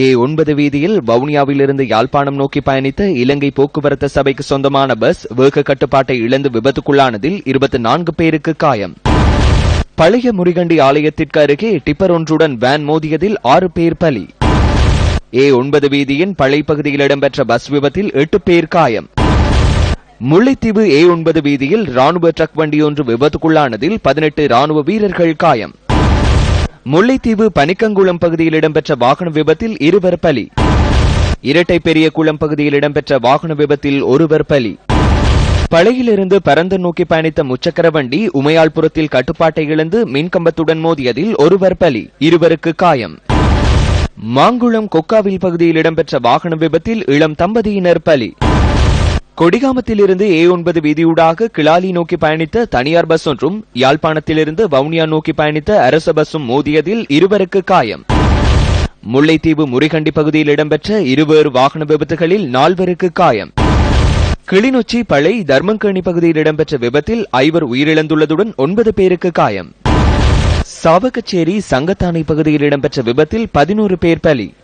ஏ ஒன்பது வீதியில் வவுனியாவிலிருந்து யாழ்ப்பாணம் நோக்கி பயணித்த இலங்கை போக்குவரத்து சபைக்கு சொந்தமான பஸ் வேக கட்டுப்பாட்டை இழந்து விபத்துக்குள்ளானதில் இருபத்தி நான்கு பேருக்கு காயம். பழைய முறிகண்டி ஆலயத்திற்கு அருகே டிப்பர் ஒன்றுடன் வேன் மோதியதில் ஆறு பேர் பலி. ஏ ஒன்பது வீதியின் பழைய பகுதியில் இடம்பெற்ற பஸ் விபத்தில் எட்டு பேர் காயம். முல்லைத்தீவு ஏ ஒன்பது வீதியில் ராணுவ ட்ரக் வண்டி ஒன்று விபத்துக்குள்ளானதில் பதினெட்டு ராணுவ வீரர்கள் காயம். முல்லைத்தீவு பனிக்கங்குளம் பகுதியில் இடம்பெற்ற வாகன விபத்தில் இருவர் பலி. இரட்டை பெரிய குளம் பகுதியில் இடம்பெற்ற வாகன விபத்தில் ஒருவர் பலி. பழையிலிருந்து பரந்து நோக்கி பயணித்த முச்சக்கர வண்டி உமையாள்புரத்தில் கட்டுப்பாட்டை இழந்து மின்கம்பத்துடன் மோதியதில் ஒருவர் பலி. இருவருக்கு காயம். மாங்குளம் கொக்காவில் பகுதியில் இடம்பெற்ற வாகன விபத்தில் இளம் தம்பதியினர் பலி. கொடிகாமத்திலிருந்து ஏ ஒன்பது வீதியூடாக கிளாலி நோக்கி பயணித்த தனியார் பஸ் ஒன்றும் யாழ்ப்பாணத்திலிருந்து வவுனியா நோக்கி பயணித்த அரச பஸ்ஸும் மோதியதில் இருவருக்கு காயம். முல்லைத்தீவு முறிகண்டி பகுதியில் இடம்பெற்ற இருவேறு வாகன விபத்துகளில் நால்வருக்கு காயம். கிளிநொச்சி பழை தர்மங்கேணி பகுதியில் இடம்பெற்ற விபத்தில் ஐவர் உயிரிழந்துள்ளதுடன் ஒன்பது பேருக்கு காயம். சாவகச்சேரி சங்கத்தானை பகுதியில் இடம்பெற்ற விபத்தில் பதினோரு பேர் பலி.